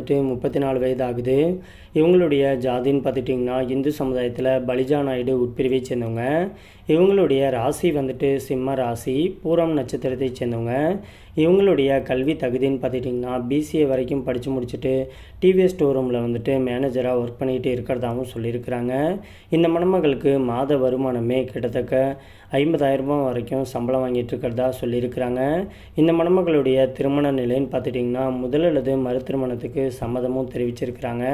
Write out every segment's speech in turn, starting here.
வந்துட்டு முப்பத்தி நாலு வயது ஆகுது இவங்களுடைய ஜாதின்னு பார்த்துட்டிங்கன்னா இந்து சமுதாயத்தில் பலிஜா நாயுடு உட்பிரிவை சேர்ந்தவங்க. இவங்களுடைய ராசி வந்துட்டு சிம்ம ராசி பூரம் நட்சத்திரத்தை சேர்ந்தவங்க. இவங்களுடைய கல்வி தகுதின்னு பார்த்துட்டிங்கன்னா பிசிஏ வரைக்கும் படித்து முடிச்சுட்டு டிவிஎஸ் ஸ்டோர் ரூமில் வந்துட்டு மேனேஜராக ஒர்க் பண்ணிகிட்டு இருக்கிறதாகவும் சொல்லியிருக்கிறாங்க. இந்த மணமகளுக்கு மாத வருமானமே கிட்டத்தட்ட ஐம்பதாயிரம் ரூபாய் வரைக்கும் சம்பளம் வாங்கிட்டு இருக்கிறதா சொல்லியிருக்கிறாங்க. இந்த மணமகளுடைய திருமண நிலைன்னு பார்த்துட்டிங்கன்னா முதல் அல்லது மறு திருமணத்துக்கு சம்மதமும் தெரிவிச்சிருக்கிறாங்க.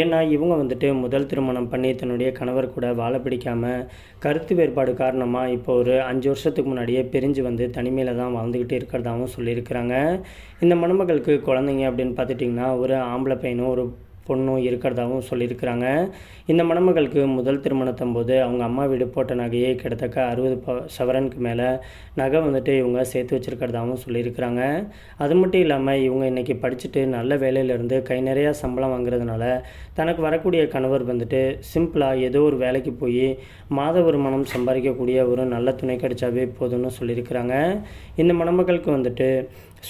ஏன்னா இவங்க வந்துட்டு முதல் திருமணம் பண்ணி தன்னுடைய கணவர் கூட வாழ பிடிக்காமல் கருத்து வேறுபாடு காரணமாக இப்போ ஒரு அஞ்சு வருஷத்துக்கு முன்னாடியே பிரிஞ்சு வந்து தனிமையில் தான் வாழ்ந்துக்கிட்டு இருக்கிறதாகவும் சொல்லியிருக்கிறாங்க. இந்த மணமகளுக்கு குழந்தைங்க அப்படின்னு பார்த்துட்டிங்கன்னா ஒரு ஆம்பளை பையனும் ஒரு பொண்ணும் இருக்கிறதாகவும் சொல்லியிருக்கிறாங்க. இந்த மணமகளுக்கு முதல் திருமணத்தும் போது அவங்க அம்மா வீடு போட்ட நகையே கிட்டத்தட்ட அறுபது ப சவரனுக்கு மேலே நகை வந்துட்டு இவங்க சேர்த்து வச்சுருக்கிறதாகவும் சொல்லியிருக்கிறாங்க. அது மட்டும் இல்லாமல் இவங்க இன்றைக்கி படிச்சுட்டு நல்ல வேலையிலேருந்து கை நிறையா சம்பளம் வாங்குறதுனால தனக்கு வரக்கூடிய கணவர் வந்துட்டு சிம்பிளாக ஏதோ ஒரு வேலைக்கு போய் மாத வருமானம் சம்பாதிக்கக்கூடிய ஒரு நல்ல துணை கிடைச்சாவே போதும்னு சொல்லியிருக்கிறாங்க. இந்த மணமகளுக்கு வந்துட்டு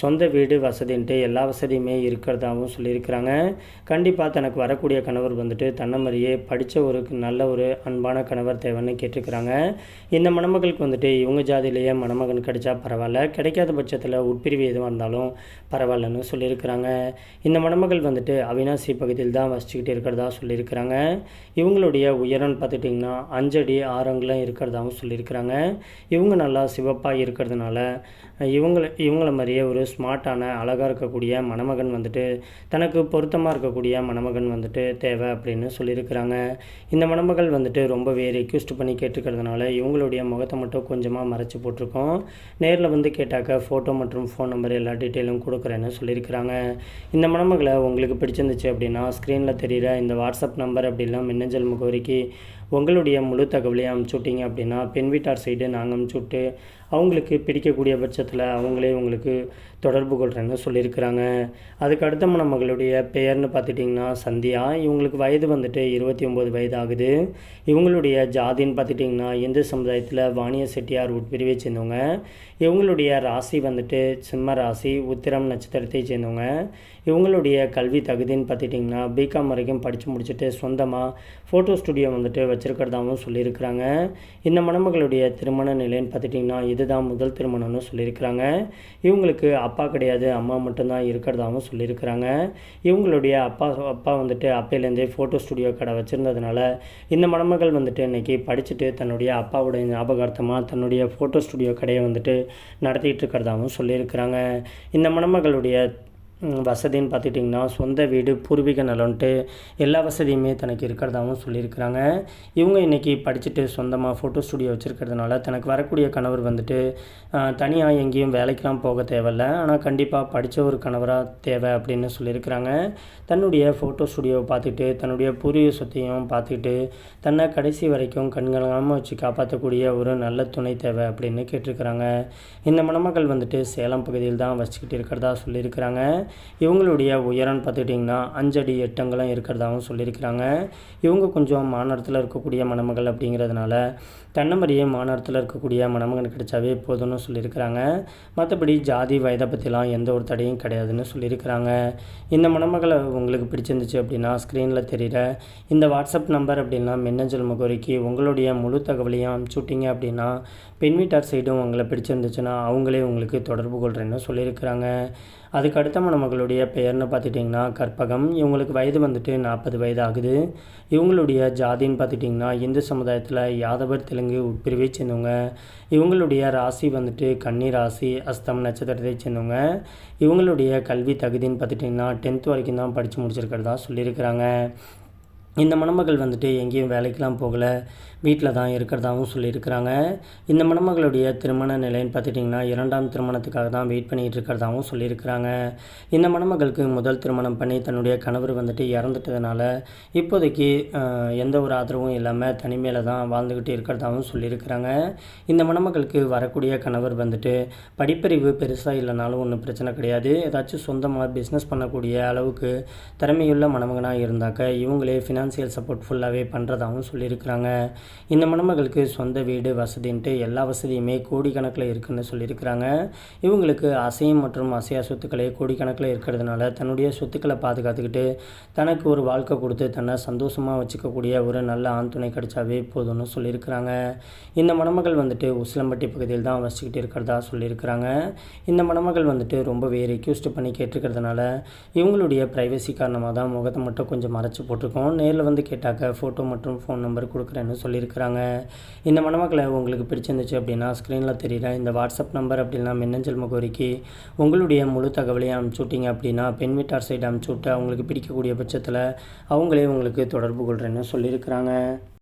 சொந்த வீடு வசதின்ட்டு எல்லா வசதியுமே இருக்கிறதாகவும் சொல்லியிருக்கிறாங்க. கண்டிப்பாக தனக்கு வரக்கூடிய கணவர் வந்துட்டு தன்னை மாதிரியே படித்த ஒரு நல்ல ஒரு அன்பான கணவர் தேவைன்னு கேட்டிருக்கிறாங்க. இந்த மணமகளுக்கு வந்துட்டு இவங்க ஜாதியிலேயே மணமகன் கிடைச்சா பரவாயில்ல கிடைக்காத பட்சத்தில் உட்பிரிவு எதுவாக இருந்தாலும் பரவாயில்லன்னு சொல்லியிருக்கிறாங்க. இந்த மணமகள் வந்துட்டு அவினாசி பகுதியில் தான் வசிச்சுக்கிட்டு இருக்கிறதா சொல்லியிருக்கிறாங்க. இவங்களுடைய உயரம்னு பார்த்துட்டிங்கன்னா அஞ்சடி ஆறு இருக்கிறதாகவும் சொல்லியிருக்கிறாங்க. இவங்க நல்லா சிவப்பாக இருக்கிறதுனால இவங்கள இவங்கள மாதிரியே ஒரு ஸ்மார்ட்டான அழகாக இருக்கக்கூடிய மணமகன் வந்துட்டு தனக்கு பொருத்தமாக இருக்கக்கூடிய மணமகன் வந்துட்டு தேவை அப்படின்னு சொல்லியிருக்கிறாங்க. இந்த மணமகள் வந்துட்டு ரொம்பவே ரெக்யூஸ்ட் பண்ணி கேட்டுக்கிறதுனால இவங்களுடைய முகத்தை மட்டும் கொஞ்சமாக மறைச்சி போட்டிருக்கோம். நேரில் வந்து கேட்டாக்க ஃபோட்டோ மற்றும் ஃபோன் நம்பர் எல்லா டீட்டெயிலும் கொடுக்குறேன்னு சொல்லியிருக்கிறாங்க. இந்த மணமகளை உங்களுக்கு பிடிச்சிருந்துச்சு அப்படின்னா ஸ்க்ரீனில் தெரிகிற இந்த வாட்ஸ்அப் நம்பர் அப்படிலாம் மின்னஞ்சல் முகவரிக்கு உங்களுடைய முழு தகவலையும் அனுப்பிச்சுட்டிங்க அப்படின்னா பெண் வீட்டார் சைடு நாங்கள் அனுப்பிச்சுட்டு அவங்களுக்கு பிடிக்கக்கூடிய பட்சத்தில் அவங்களே உங்களுக்கு தொடர்பு கொள்கிறேன்னு சொல்லியிருக்கிறாங்க. அதுக்கு அடுத்த மணமகளுடைய பெயர்னு பார்த்துட்டிங்கன்னா சந்தியா. இவங்களுக்கு வயது வந்துட்டு இருபத்தி ஒம்பது வயது ஆகுது இவங்களுடைய ஜாதின்னு பார்த்துட்டிங்கன்னா இந்து சமுதாயத்தில் வாணிய செட்டியார் உட்பிரிவை சேர்ந்தவங்க. இவங்களுடைய ராசி வந்துட்டு சிம்ம ராசி உத்திரம் நட்சத்திரத்தை சேர்ந்தவங்க. இவங்களுடைய கல்வி தகுதின்னு பார்த்துட்டிங்கன்னா பிகாம் வரைக்கும் படித்து முடிச்சுட்டு சொந்தமாக ஃபோட்டோ ஸ்டுடியோ வந்துட்டு வச்சுருக்கிறதாகவும் சொல்லியிருக்கிறாங்க. இந்த மணமகளுடைய திருமண நிலைன்னு பார்த்துட்டிங்கன்னா இதுதான் முதல் திருமணம்னு சொல்லியிருக்கிறாங்க. இவங்களுக்கு அப்பா கிடையாது அம்மா மட்டும்தான் இருக்கிறதாகவும் சொல்லியிருக்கிறாங்க. இவங்களுடைய அப்பா அப்பா வந்துட்டு அப்பையிலேருந்தே ஃபோட்டோ ஸ்டுடியோ கடை வச்சுருந்ததுனால இந்த மணமகள் வந்துட்டு இன்றைக்கி படிச்சுட்டு தன்னுடைய அப்பாவுடைய ஞாபகார்த்தமாக தன்னுடைய ஃபோட்டோ ஸ்டுடியோ கடையை வந்துட்டு நடத்திட்டு இருக்கிறதாகவும் சொல்லியிருக்கிறாங்க. இந்த மணமகளுடைய வசதின்னு பார்த்துட்டிங்கன்னா சொந்த வீடு பூர்வீக நலன்ட்டு எல்லா வசதியுமே தனக்கு இருக்கிறதாகவும் சொல்லியிருக்கிறாங்க. இவங்க இன்றைக்கி படிச்சுட்டு சொந்தமாக ஃபோட்டோ ஸ்டுடியோ வச்சுருக்கிறதுனால தனக்கு வரக்கூடிய கணவர் வந்துட்டு தனியாக எங்கேயும் வேலைக்கெலாம் போக தேவையில்ல. ஆனால் கண்டிப்பாக படித்த ஒரு கணவராக தேவை அப்படின்னு சொல்லியிருக்கிறாங்க. தன்னுடைய ஃபோட்டோ ஸ்டுடியோவை பார்த்துட்டு தன்னுடைய பூர்வீக சொத்தையும் பார்த்துக்கிட்டு தன்னை கடைசி வரைக்கும் கண்களாமல் வச்சு காப்பாற்றக்கூடிய ஒரு நல்ல துணை தேவை அப்படின்னு கேட்டிருக்கிறாங்க. இந்த மணமகள் வந்துட்டு சேலம் பகுதியில் தான் வச்சுக்கிட்டு இருக்கிறதா சொல்லியிருக்கிறாங்க. இவங்களுடைய உயரம்னு பார்த்துக்கிட்டிங்கன்னா அஞ்சடி எட்டங்களும் இருக்கிறதாகவும் சொல்லியிருக்கிறாங்க. இவங்க கொஞ்சம் மாநகரத்தில் இருக்கக்கூடிய மணமகள் அப்படிங்கிறதுனால தென்னமரியே மாநகரத்தில் இருக்கக்கூடிய மணமகன் கிடைச்சாவே போதும்னு சொல்லியிருக்கிறாங்க. மற்றபடி ஜாதி வயதை பற்றிலாம் எந்த ஒரு தடையும் கிடையாதுன்னு சொல்லியிருக்கிறாங்க. இந்த மணமகளை உங்களுக்கு பிடிச்சிருந்துச்சு அப்படின்னா ஸ்க்ரீனில் தெரிகிற இந்த வாட்ஸ்அப் நம்பர் அப்படின்னா மின்னஞ்சல் முகவரிக்கு உங்களுடைய முழு தகவலையும் அனுப்பிச்சுட்டிங்க அப்படின்னா பெண் வீட்டார் சைடும் உங்களை பிடிச்சிருந்துச்சுன்னா அவங்களே உங்களுக்கு தொடர்பு கொள்கிறேன்னு சொல்லியிருக்கிறாங்க. அதுக்கு அடுத்த மணமகளுடைய பெயர்னு பார்த்துட்டிங்கன்னா கற்பகம். இவங்களுக்கு வயது வந்துட்டு நாற்பது வயது ஆகுது இவங்களுடைய ஜாதின்னு பார்த்துட்டிங்கன்னா இந்து சமுதாயத்தில் யாதவர் தெலுங்கு உட்பிரிவை சேர்ந்தவங்க. இவங்களுடைய ராசி வந்துட்டு கன்னி ராசி அஸ்தம் நட்சத்திரத்தை சேர்ந்தவங்க. இவங்களுடைய கல்வி தகுதின்னு பார்த்துட்டிங்கன்னா டென்த் வரைக்கும் தான் படித்து முடிச்சிருக்கிறதா சொல்லியிருக்கிறாங்க. இந்த மணமகள் வந்துட்டு எங்கேயும் வேலைக்கெலாம் போகலை. வீட்டில் தான் இருக்கிறதாகவும் சொல்லியிருக்கிறாங்க. இந்த மணமகளுடைய திருமண நிலைன்னு பார்த்துட்டிங்கன்னா இரண்டாம் திருமணத்துக்காக தான் வெயிட் பண்ணிகிட்டு இருக்கிறதாகவும் சொல்லியிருக்கிறாங்க. இந்த மணமகளுக்கு முதல் திருமணம் பண்ணி தன்னுடைய கணவர் வந்துட்டு இறந்துட்டதுனால இப்போதைக்கு எந்த ஒரு ஆதரவும் இல்லாமல் தனிமையில் தான் வாழ்ந்துக்கிட்டு இருக்கிறதாகவும் சொல்லியிருக்கிறாங்க. இந்த மணமகளுக்கு வரக்கூடிய கணவர் வந்துட்டு படிப்பறிவு பெருசாக இல்லைனாலும் ஒன்றும் பிரச்சனை கிடையாது. ஏதாச்சும் சொந்தமாக பிஸ்னஸ் பண்ணக்கூடிய அளவுக்கு திறமையுள்ள மணமகனாக இருந்தாக்க இவங்களே ஃபினான்சியல் சப்போர்ட் ஃபுல்லாகவே பண்ணுறதாகவும் சொல்லியிருக்கிறாங்க. இந்த மணமகளுக்கு சொந்த வீடு வசதின்ட்டு எல்லா வசதியுமே கோடிக்கணக்கில் இருக்குன்னு சொல்லியிருக்கிறாங்க. இவங்களுக்கு அசையும் மற்றும் அசையா சொத்துக்களே கோடிக்கணக்கில் இருக்கிறதுனால தன்னுடைய சொத்துக்களை பாதுகாத்துக்கிட்டு தனக்கு ஒரு வாழ்க்கை கொடுத்து தன்னை சந்தோஷமாக வச்சுக்கக்கூடிய ஒரு நல்ல ஆண் துணை கிடைச்சாவே போதும்னு சொல்லியிருக்கிறாங்க. இந்த மணமகள் வந்துட்டு உசிலம்பட்டி பகுதியில் தான் வசிக்கிட்டு இருக்கிறதா சொல்லியிருக்கிறாங்க. இந்த மணமகள் வந்துட்டு ரொம்பவே ரெக்யூஸ்ட் பண்ணி கேட்டிருக்கிறதுனால இவங்களுடைய ப்ரைவசி காரணமாக தான் முகத்தை மட்டும் கொஞ்சம் மறைச்சி போட்டிருக்கோம். நேரில் வந்து கேட்டாக்க ஃபோட்டோ மற்றும் ஃபோன் நம்பர் கொடுக்குறேன்னு சொல்லியிருக்கிறாங்க. இந்த மணமக்களை உங்களுக்கு பிடிச்சிருந்துச்சு அப்படின்னா ஸ்க்ரீனில் தெரியல இந்த வாட்ஸ்அப் நம்பர் அப்படின்னா மின்னஞ்சல் முகவரிக்கு உங்களுடைய முழு தகவலையும் அனுப்பிச்சு விட்டிங்க அப்படின்னா பெண் வீட்டார் சைடு அனுப்பிச்சு விட்டு அவங்களுக்கு பிடிக்கக்கூடிய பட்சத்தில் அவங்களே உங்களுக்கு தொடர்பு கொள்கிறேன்னு சொல்லியிருக்கிறாங்க.